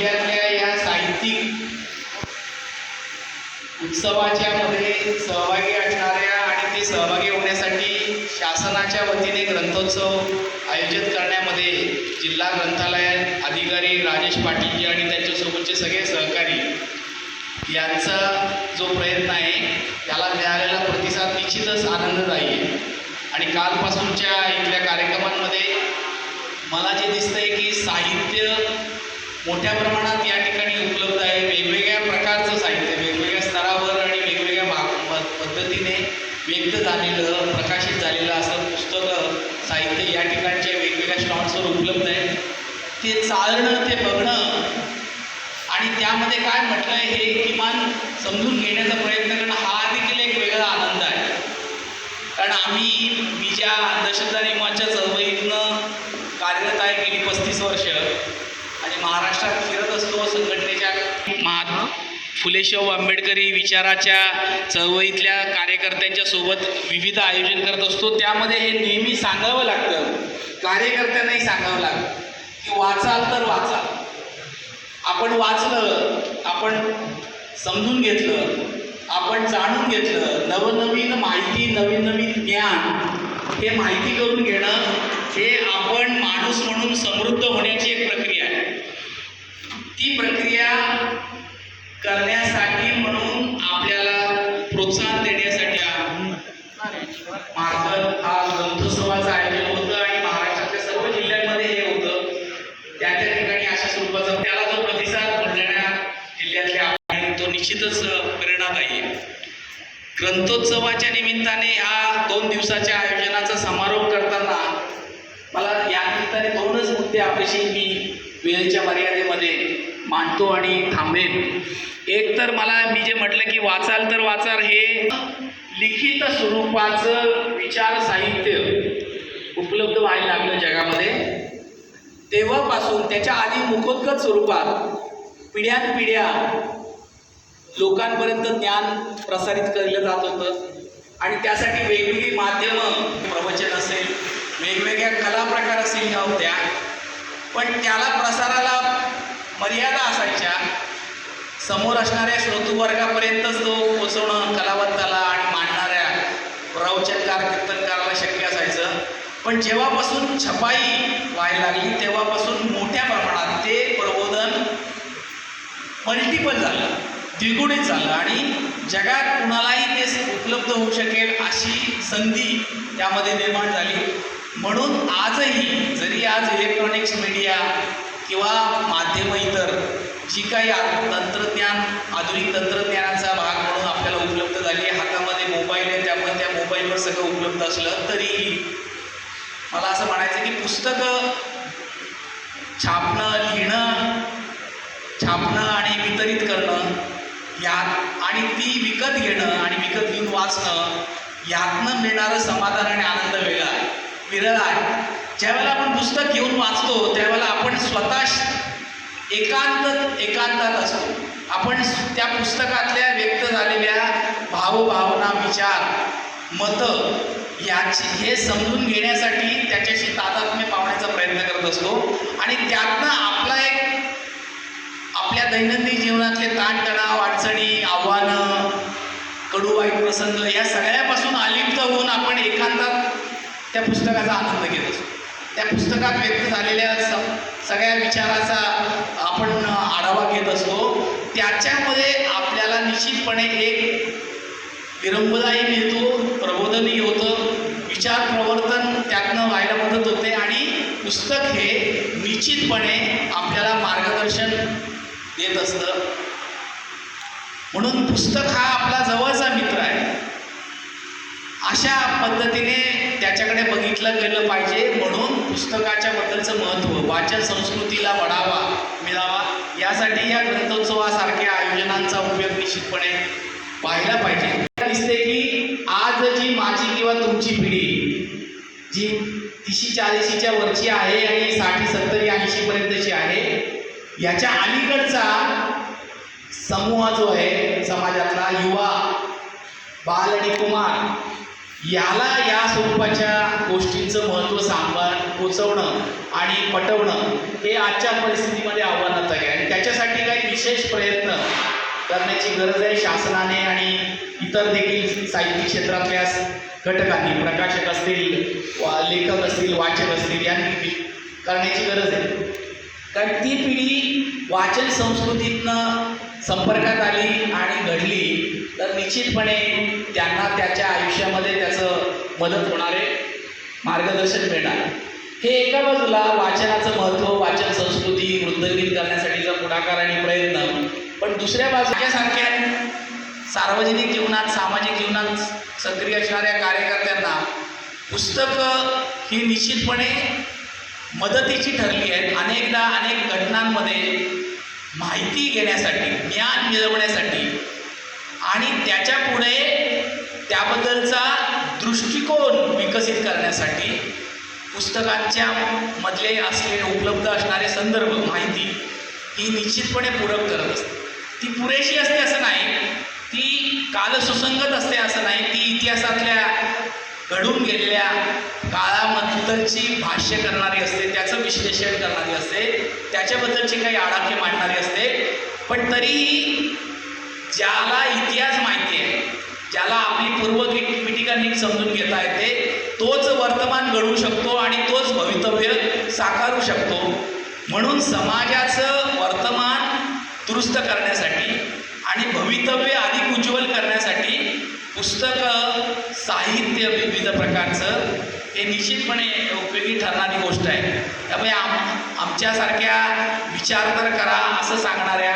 जिल्ह्यातल्या या साहित्यिक उत्सवाच्या मध्ये सहभागी असणाऱ्या आणि ते सहभागी होण्यासाठी शासनाच्या वतीने ग्रंथोत्सव आयोजित करण्यामध्ये जिल्हा ग्रंथालय अधिकारी राजेश पाटीलजी आणि त्यांच्यासोबतचे सगळे सहकारी यांचा जो प्रयत्न आहे त्याला मिळालेला प्रतिसाद निश्चितच आनंददायी आहे. आणि कालपासूनच्या मोठ्या प्रमाणात या ठिकाणी उपलब्ध आहे. वेगवेगळ्या प्रकारचं साहित्य वेगवेगळ्या स्तरावर आणि वेगवेगळ्या भाग प- पद्धतीने व्यक्त झालेलं प्रकाशित झालेलं असं पुस्तकं साहित्य या ठिकाणच्या वेगवेगळ्या स्टॉल्सवर उपलब्ध आहे ते चालणं ते बघणं आणि त्यामध्ये काय म्हटलं आहे हे किमान समजून घेण्याचा प्रयत्न करणं हा देखील एक वेगळा आनंद आहे. कारण आम्ही मी ज्या अंधश्रद्धा निर्माणच्या चळवळीतनं कार्यरत आहे गेली पस्तीस वर्ष महाराष्ट्रात फिरत असतो संघटनेच्या महात्मा फुलेशाहू आंबेडकरी विचाराच्या चळवळीतल्या कार्यकर्त्यांच्या सोबत विविध आयोजन करत असतो. त्यामध्ये हे नेहमी सांगावं लागतं. कार्यकर्त्यांनाही सांगावं लागतं. की वाचाल तर वाचाल. आपण वाचलं आपण समजून घेतलं आपण जाणून घेतलं नवनवीन माहिती नवीन नवीन ज्ञान हे माहिती करून घेणं हे आपण माणूस म्हणून समृद्ध होण्याची एक प्रक्रिया ती प्रक्रिया करण्यासाठी म्हणून आपल्याला प्रोत्साहन देण्यासाठी मार्फत हा ग्रंथोत्सवाचं आयोजन होतं आणि महाराष्ट्रातल्या सर्व जिल्ह्यांमध्ये हे होतं. त्या त्या ठिकाणी अशा स्वरूपाचा त्याला जो प्रतिसाद बुलढाणा जिल्ह्यातल्या आणि तो निश्चितच प्रेरणादायी पाहिजे ग्रंथोत्सवाच्या निमित्ताने ह्या दोन दिवसाच्या आयोजनाचा समारोप करताना मला या निमित्ताने दोनच मुद्दे आपल्याशी मी वेळेच्या मर्यादेमध्ये मांडतो आणि थांबेन. एक तर मला मी जे म्हटलं की वाचाल तर वाचाल हे लिखित स्वरूपाचं विचार साहित्य उपलब्ध व्हायला लागलं जगामध्ये. तेव्हापासून त्याच्या आधी मुखोद्गत स्वरूपात पिढ्यानपिढ्या लोकांपर्यंत ज्ञान प्रसारित केलं जात होतं. आणि त्यासाठी वेगवेगळी माध्यमं प्रवचन असेल वेगवेगळ्या कला प्रकार असेल ह्या होत्या. पण त्याला प्रसाराला मर्यादा असायच्या. समोर असणाऱ्या श्रोतूवर्गापर्यंतच तो पोचवणं कलावंताला आणि मांडणाऱ्या प्रवचनकार कीर्तनकाराला शक्य असायचं. पण जेव्हापासून छपाई व्हायला लागली तेव्हापासून मोठ्या प्रमाणात ते प्रबोधन मल्टिपल झालं द्विगुणित झालं आणि जगात कुणालाही ते उपलब्ध होऊ शकेल अशी संधी त्यामध्ये निर्माण झाली. म्हणून आजही जरी आज इलेक्ट्रॉनिक्स मीडिया किंवा माध्यमं इतर जी काही तंत्रज्ञान आधुनिक तंत्रज्ञानाचा भाग म्हणून आपल्याला उपलब्ध झाली आहे. हातामध्ये मोबाईल आहे त्यामुळे त्या मोबाईलवर सगळं उपलब्ध असलं तरीही. मला असं म्हणायचं की पुस्तकं छापणं लिहिणं छापणं आणि वितरित करणं यात आणि ती विकत घेणं आणि विकत घेऊन वाचणं यातनं मिळणारं समाधान आणि आनंद वेगळा आहे विरळ आहे. ज्यावेळेला आपण पुस्तक घेऊन वाचतो त्यावेळेला आपण स्वतः एकांत एकांतात असतो. आपण त्या पुस्तकातल्या व्यक्त झालेल्या भावभावना विचार मतं याची हे समजून घेण्यासाठी त्याच्याशी तादात्म्य पावण्याचा प्रयत्न करत असतो. आणि त्यातनं आपला एक आपल्या दैनंदिन जीवनातले ताणतणाव अडचणी आव्हानं कडू वाईट प्रसंग या सगळ्यापासून अलिप्त होऊन आपण एकांतात त्या पुस्तकाचा आनंद घेत असतो. त्या पुस्तकात व्यक्त झालेल्या स सगळ्या विचाराचा आपण आढावा घेत असतो. त्याच्यामध्ये आपल्याला निश्चितपणे एक विरंबदाही मिळतो प्रबोधनही होतं विचार प्रवर्तन त्यातनं व्हायला मदत होते आणि पुस्तक हे निश्चितपणे आपल्याला मार्गदर्शन देत असतं. म्हणून पुस्तक हा आपला जवळचा मित्र आहे. अशा पद्धतीने त्याच्याकडे बघितलं गेलं पाहिजे. म्हणून पुस्तकाच्या बद्दलचं महत्त्व वाचन संस्कृतीला वाढावा मिळावा. यासाठी या ग्रंथोत्सवासारख्या आयोजनांचा उपयोग निश्चितपणे पाहिला पाहिजे. दिसते की आज जी माझी किंवा तुमची पिढी जी तीशी चाळीशीच्या वरची आहे आणि साठी सत्तरी ऐंशी पर्यंतची आहे याच्या अलीकडचा समूह जो आहे समाजातला युवा बाल आणि कुमार याला या स्वरूपाच्या गोष्टींचं महत्त्व सांभाळ पोचवणं आणि पटवणं हे आजच्या परिस्थितीमध्ये आव्हानाचं आहे. आणि त्याच्यासाठी काही विशेष प्रयत्न करण्याची गरज आहे शासनाने आणि इतर देखील साहित्य क्षेत्रातल्या घटकांनी. प्रकाशक असतील वा लेखक असतील वाचक असतील यांनी करण्याची गरज आहे. कारण ती पिढी वाचन संस्कृतीतनं संपर्कात आली आणि घडली तर निश्चितपणे त्यांना त्याच्या आयुष्यामध्ये त्याचं मदत होणारे मार्गदर्शन मिळणार. हे एका बाजूला वाचनाचं महत्त्व वाचन संस्कृती वृद्धगीत करण्यासाठीचा पुढाकार आणि प्रयत्न पण दुसऱ्या बाजूच्यासारख्या सार्वजनिक जीवनात सामाजिक जीवनात सक्रिय असणाऱ्या कार्यकर्त्यांना पुस्तकं ही निश्चितपणे मदतीची ठरली आहेत. अनेकदा अनेक घटनांमध्ये माहिती घेण्यासाठी ज्ञान मिळवण्यासाठी. आणि त्याच्या पुढे त्याबद्दलचा दृष्टिकोन विकसित करण्यासाठी पुस्तकांच्या मधले असलेले उपलब्ध असणारे संदर्भ माहिती ही निश्चितपणे पूरक करत असते. ती पुरेशी असते असं नाही. ती कालसुसंगत असते असं नाही. ती इतिहासातल्या घडून गेलेल्या काळाबद्दलची भाष्य करणारी असते त्याचं विश्लेषण करणारी असते त्याच्याबद्दलची काही आडाखे मांडणारी असते. पण तरीही ज्याला इतिहास माहिती आहे ज्याला आपली पूर्व पिटिका नीट समजून घेता येते तोच वर्तमान घडवू शकतो आणि तोच भवितव्य साकारू शकतो. म्हणून समाजाचं वर्तमान दुरुस्त करण्यासाठी आणि भवितव्य अधिक उज्ज्वल करण्यासाठी पुस्तकं साहित्य विविध प्रकारचं हे निश्चितपणे उपयोगी ठरणारी गोष्ट आहे. त्यामुळे आम आमच्यासारख्या विचार तर करा असं सांगणाऱ्या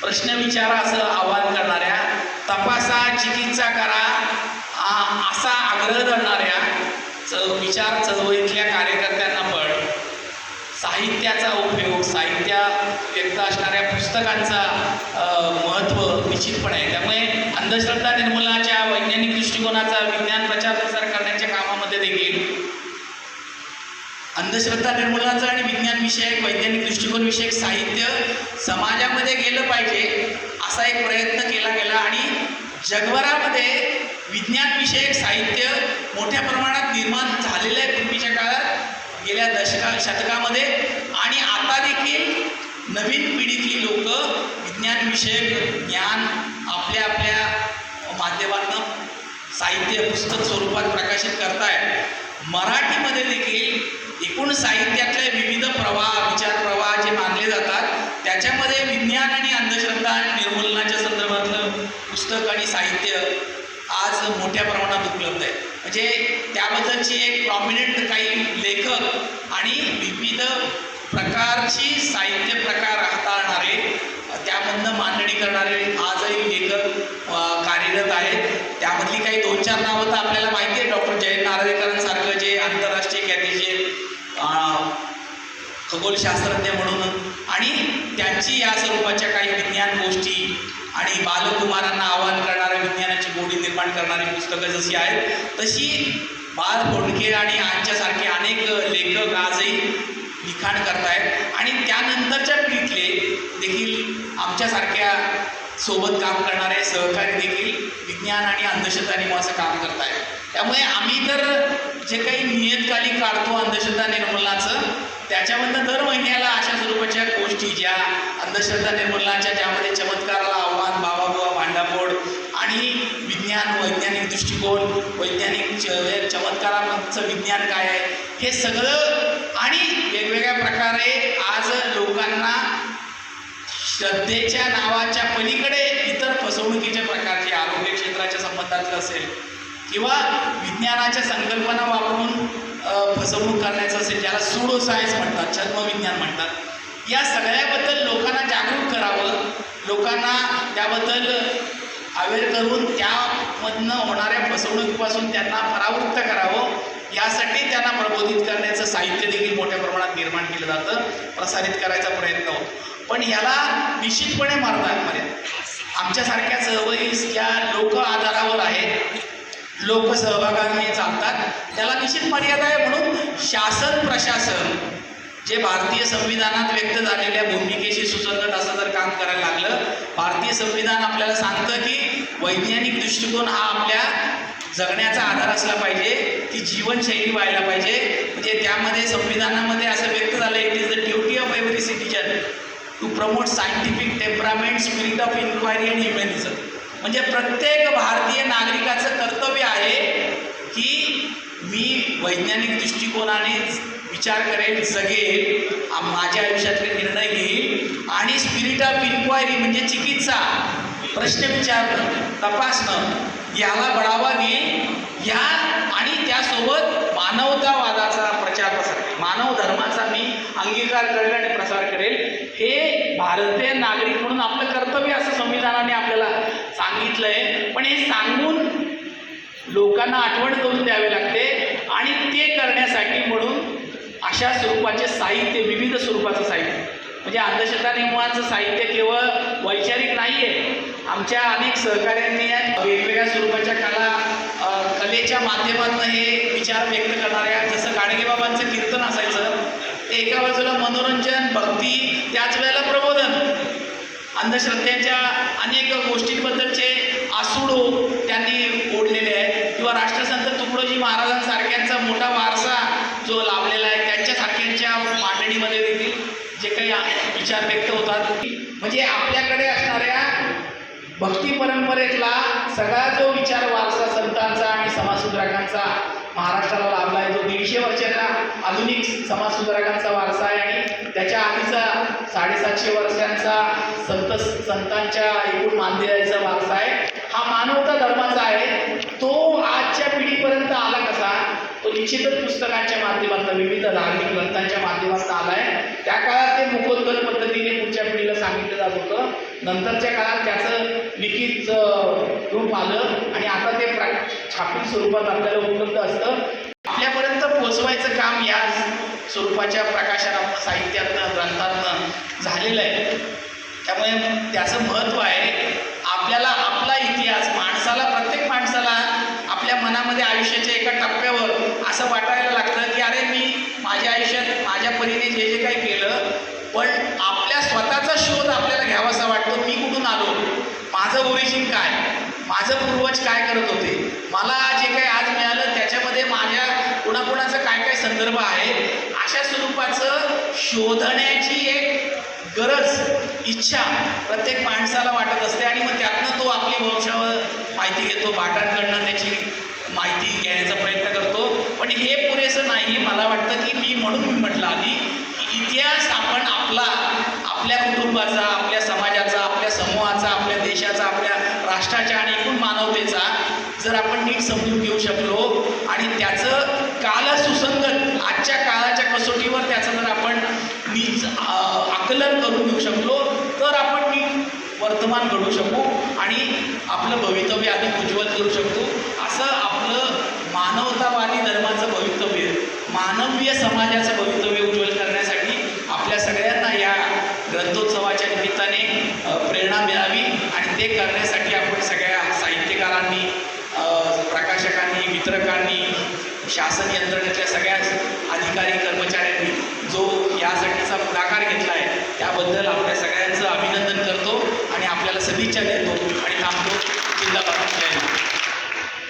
प्रश्न विचारा असं आवाहन करणाऱ्या तपासा चिकित्सा करा असा आग्रह धरणाऱ्या च विचार चळवळीतल्या कार्यकर्त्यांना पण साहित्याचा उपयोग साहित्या व्यक्त असणाऱ्या पुस्तकांचा महत्त्व निश्चितपणे. आहे त्यामुळे अंधश्रद्धा निर्मूलनाच्या वैज्ञानिक दृष्टिकोनाचा विज्ञान प्रचार प्रसार करण्याच्या कामामध्ये देखील अंधश्रद्धा निर्मूलनाचं आणि विज्ञान विषयक वैज्ञानिक दृष्टिकोन विषयक साहित्य समाजामध्ये गेलं पाहिजे असा एक प्रयत्न केला गेला. आणि जगभरामध्ये विज्ञान विषयक साहित्य मोठ्या प्रमाणात निर्माण झालेलं आहे पूर्वीच्या काळात. गेल्या दशका शतकामध्ये. आणि आता देखील नवीन पिढीतली लोक विज्ञानविषयक ज्ञान आपल्या आपल्या माध्यमातून साहित्य पुस्तक स्वरूपात प्रकाशित करतायत मराठीमध्ये देखील एकूण साहित्यातले विविध प्रवाह विचार प्रवाह जे मानले जातात त्याच्यामध्ये विज्ञान आणि अंधश्रद्धा निर्मूलनाच्या संदर्भातलं पुस्तक आणि साहित्य आज मोठ्या प्रमाणात उपलब्ध आहे. म्हणजे त्याबद्दलची एक प्रॉमिनंट काही लेखक आणि विविध प्रकारची साहित्य प्रकार हाताळणारे त्यामधनं मांडणी करणारे आजही लेखक कार्यरत आहेत. त्यामधली काही दोन चार नावं तर आपल्याला माहिती आहे. डॉक्टर जयंत नार्वेकरांसारखं जे आंतरराष्ट्रीय ख्यातीचे खगोलशास्त्रज्ञ म्हणून आणि त्यांची या स्वरूपाच्या काही विज्ञान गोष्टी आणि बालकुमारांना आवाहन करणाऱ्या विज्ञानाची गोडी निर्माण करणारी पुस्तकं जशी आहेत तशी बाल फोंडके आणि यांच्यासारखे अनेक लेखक आजही लिखाण करतायत. आणि त्यानंतरच्या पिढीतले देखील आमच्यासारख्या सोबत काम करणारे सहकारी देखील विज्ञान आणि अंधश्रद्धा नियमाचं काम करतायत. त्यामुळे आम्ही तर जे काही नियतकालिक काढतो अंधश्रद्धा निर्मूलनाचं त्याच्यामधनं दर महिन्याला अशा स्वरूपाच्या गोष्टी ज्या अंधश्रद्धा निर्मूलनाच्या ज्यामध्ये चमत्काराला आणि विज्ञान वैज्ञानिक दृष्टिकोन वैज्ञानिक च चमत्काराचं विज्ञान काय आहे? हे सगळं आणि वेगवेगळ्या प्रकारे आज लोकांना श्रद्धेच्या नावाच्या पलीकडे इतर फसवणुकीच्या प्रकारचे आरोग्य क्षेत्राच्या संबंधातलं असेल किंवा विज्ञानाच्या संकल्पना वापरून फसवणूक करण्याचं असेल ज्याला सुडो सायन्स म्हणतात छद्मविज्ञान म्हणतात या सगळ्याबद्दल लोकांना जागरूक करावं लोकांना त्याबद्दल अवेअर करून त्यामधनं होणाऱ्या फसवणुकीपासून त्यांना परावृत्त करावं यासाठी त्यांना प्रबोधित करण्याचं साहित्य देखील मोठ्या प्रमाणात निर्माण केलं जातं प्रसारित करायचा प्रयत्न होतो. पण याला निश्चितपणे मारतात मर्यादा आमच्यासारख्या चळवळी ज्या लोक आधारावर आहेत लोक सहभागाने चालतात त्याला निश्चित मर्यादा आहे म्हणून शासन प्रशासन जे भारतीय संविधानात व्यक्त झालेल्या भूमिकेशी सुसंगत असं जर काम करायला लागलं भारतीय संविधान आपल्याला सांगतं की वैज्ञानिक दृष्टिकोन हा आपल्या जगण्याचा आधार असला पाहिजे ती जीवनशैली व्हायला पाहिजे. म्हणजे त्यामध्ये संविधानामध्ये असं व्यक्त झालं it is the duty of every citizen to promote scientific temper spirit of inquiry and humanism म्हणजे प्रत्येक भारतीय नागरिकाचं कर्तव्य आहे की मी वैज्ञानिक दृष्टिकोनाने विचार करेल जगेल. माझ्या आयुष्यातले निर्णय घेईल. आणि स्पिरिट ऑफ इन्क्वायरी म्हणजे चिकित्सा. प्रश्न विचारणं तपासणं. याला बढावा देईल या आणि त्यासोबत मानवतावादाचा प्रचार प्रसार मानव धर्माचा मी अंगीकार करेल आणि प्रसार करेल. हे भारतीय नागरिक म्हणून आपलं कर्तव्य असं संविधानाने आपल्याला सांगितलं आहे पण हे सांगून लोकांना आठवण करून द्यावे लागते आणि ते करण्यासाठी म्हणून अशा स्वरूपाचे साहित्य विविध स्वरूपाचं साहित्य. म्हणजे अंधश्रद्धा निर्मूलनाचं साहित्य केवळ वैचारिक नाही आहे आमच्या अनेक सहकाऱ्यांनी वेगवेगळ्या स्वरूपाच्या कला कलेच्या माध्यमातून हे विचार व्यक्त करणाऱ्या जसं गाडगेबाबांचं कीर्तन असायचं ते एका बाजूला मनोरंजन भक्ती त्याच वेळेला प्रबोधन. अंधश्रद्धेच्या अनेक गोष्टी आसुडो त्यांनी ओढलेले आहेत किंवा राष्ट्रसंत तुकडोजी महाराजांसारख्यांचा मोठा वारसा जो लाभलेला आहे त्यांच्यासारख्यांच्या मांडणीमध्ये देखील जे काही आ- विचार व्यक्त होतात म्हणजे आपल्याकडे असणाऱ्या भक्ती परंपरेतला सगळा जो विचार वारसा संतांचा आणि समाजसुधारकांचा महाराष्ट्राला लाभला आहे जो दीडशे वर्षाचा आधुनिक समाजसुधारकांचा वारसा आहे आणि त्याच्या आधीचा साडेसातशे वर्षांचा संत संतांच्या एकूण मानदेयाचा वारसा आहे. हा मानवता धर्माचा आहे. तो आजच्या पिढीपर्यंत आला कसा? तो निश्चितच पुस्तकांच्या माध्यमातून विविध धार्मिक ग्रंथांच्या माध्यमातून आला आहे. त्या काळात ते मुखोद्गत पद्धतीने पुढच्या पिढीला सांगितलं जात होतं. नंतरच्या काळात त्याचं लिखित रूप आलं आणि आता ते प्रा छापील स्वरूपात आपल्याला उपलब्ध असतं. आपल्यापर्यंत पोहोचवायचं काम या स्वरूपाच्या प्रकाशनातनं साहित्यातनं ग्रंथातनं झालेलं आहे. त्यामुळे त्याचं महत्त्व आहे. आपल्याला आपला इतिहास माणसाला प्रत्येक माणसाला आपल्या मनामध्ये आयुष्याच्या एका टप्प्यावर असं वाटायला लागतं की अरे मी माझ्या आयुष्यात माझ्या परीने जे जे काही केलं पण आपल्या स्वतःचा शोध आपल्याला घ्यावासा वाटतो मी कुठून आलो? माझं ओरिजिन काय? माझं पूर्वज काय करत होते? मला जे काही आज मिळालं त्याच्यामध्ये माझ्या कुणाकुणाचं काय काय संदर्भ आहे? अशा स्वरूपाचं शोधण्याची एक गरज इच्छा प्रत्येक माणसाला वाटत असते आणि मग त्यातनं तो आपली वंशावर माहिती घेतो भाटांकडनं त्याची माहिती घेण्याचा प्रयत्न करतो. पण हे पुरेसं नाही. मला वाटतं की मी म्हणून मी म्हटलं आधी की इतिहास आपण आपला आपल्या कुटुंबाचा आपल्या समाजाचा आपल्या समूहाचा आपल्या देशाचा आपल्या राष्ट्राच्या आणि एकूण मानवतेचा जर आपण नीट समजून घेऊ शकलो आणि त्याचं काल सुसंगत आजच्या काळाच्या कसोटीवर त्याचं जर आपण नीच आकलन करून घेऊ शकलो तर आपण नीट वर्तमान घडू शकू आणि आपलं भवितव्य अधिक उज्ज्वल करू शकतो असं मानवतावादी धर्माचं भवितव्य मानवीय समाजाचं भवितव्य उज्ज्वल करण्यासाठी आपल्या सगळ्यांना या ग्रंथोत्सवाच्या निमित्ताने प्रेरणा मिळावी आणि ते करण्यासाठी आपण सगळ्या साहित्यकारांनी प्रकाशकांनी वितरकांनी शासन यंत्रणेच्या सगळ्या अधिकारी कर्मचाऱ्यांनी जो यासाठीचा पुढाकार घेतला आहे त्याबद्दल आपल्या सगळ्यांचं अभिनंदन करतो आणि आपल्याला सदिच्छा देतो आणि थांबतो. जिल्हा